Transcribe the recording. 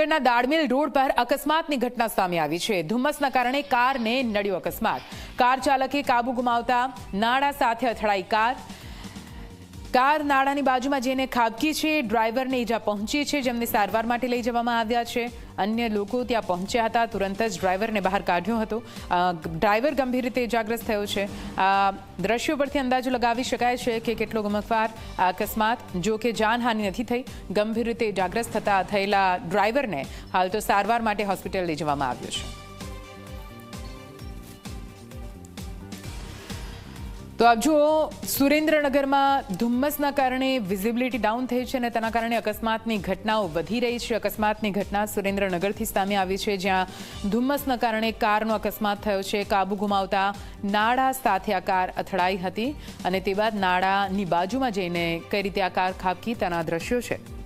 સુરેન્દ્રનગરના દાડમિલ રોડ પર અકસ્માતની ઘટના સામે આવી છે. ધુમ્મસના કારણે કારને નડ્યો અકસ્માત. કાર ચાલકે કાબુ ગુમાવતા નાળા સાથે અથડાઈ કાર. કાર નાળાની બાજુમાં જેને ખાબકી છે, ડ્રાઈવરને ઈજા પહોંચી છે, જેમને સારવાર માટે લઈ જવામાં આવ્યા છે. અન્ય લોકો ત્યાં પહોંચ્યા હતા, તુરંત જ ડ્રાઈવરને બહાર કાઢ્યો હતો. ડ્રાઈવર ગંભીર રીતે ઇજાગ્રસ્ત થયો છે. આ દ્રશ્યો પરથી અંદાજો લગાવી શકાય છે કે કેટલો ગમકવાર અકસ્માત, જો કે જાનહાનિ નથી થઈ, ગંભીર રીતે ઇજાગ્રસ્ત થતા થયેલા ડ્રાઈવરને હાલ તો સારવાર માટે હોસ્પિટલ લઈ જવામાં આવ્યો છે. તો આપ જુઓ, સુરેન્દ્રનગરમાં ધુમ્મસના કારણે વિઝિબિલિટી ડાઉન થઈ છે અને તેના કારણે અકસ્માતની ઘટનાઓ વધી રહી છે. અકસ્માતની ઘટના સુરેન્દ્રનગરથી સામે આવી છે, જ્યાં ધુમ્મસના કારણે કારનો અકસ્માત થયો છે. કાબુ ગુમાવતા નાળા સાથે આ કાર અથડાઈ હતી અને તે બાદ નાળાની બાજુમાં જઈને કઈ રીતે આ કાર ખાબકી, તેના દ્રશ્યો છે.